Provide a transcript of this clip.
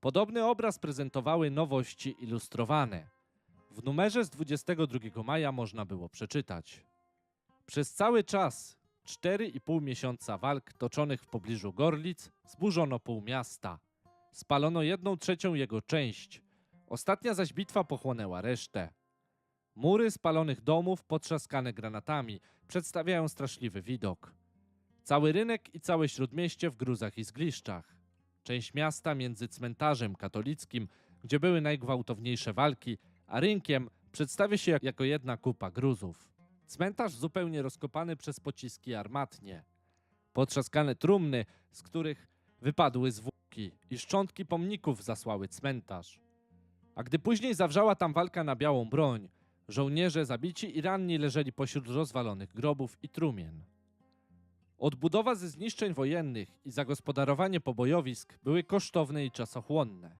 Podobny obraz prezentowały nowości ilustrowane. W numerze z 22 maja można było przeczytać. Przez cały czas 4,5 miesiąca walk toczonych w pobliżu Gorlic zburzono pół miasta. Spalono jedną trzecią jego część. Ostatnia zaś bitwa pochłonęła resztę. Mury spalonych domów potrzaskane granatami przedstawiają straszliwy widok. Cały rynek i całe śródmieście w gruzach i zgliszczach. Część miasta między cmentarzem katolickim, gdzie były najgwałtowniejsze walki, a rynkiem przedstawia się jak- jako jedna kupa gruzów. Cmentarz zupełnie rozkopany przez pociski armatnie. Potrzaskane trumny, z których wypadły zwłoki i szczątki pomników zasłały cmentarz. A gdy później zawrzała tam walka na białą broń, żołnierze zabici i ranni leżeli pośród rozwalonych grobów i trumien. Odbudowa ze zniszczeń wojennych i zagospodarowanie pobojowisk były kosztowne i czasochłonne.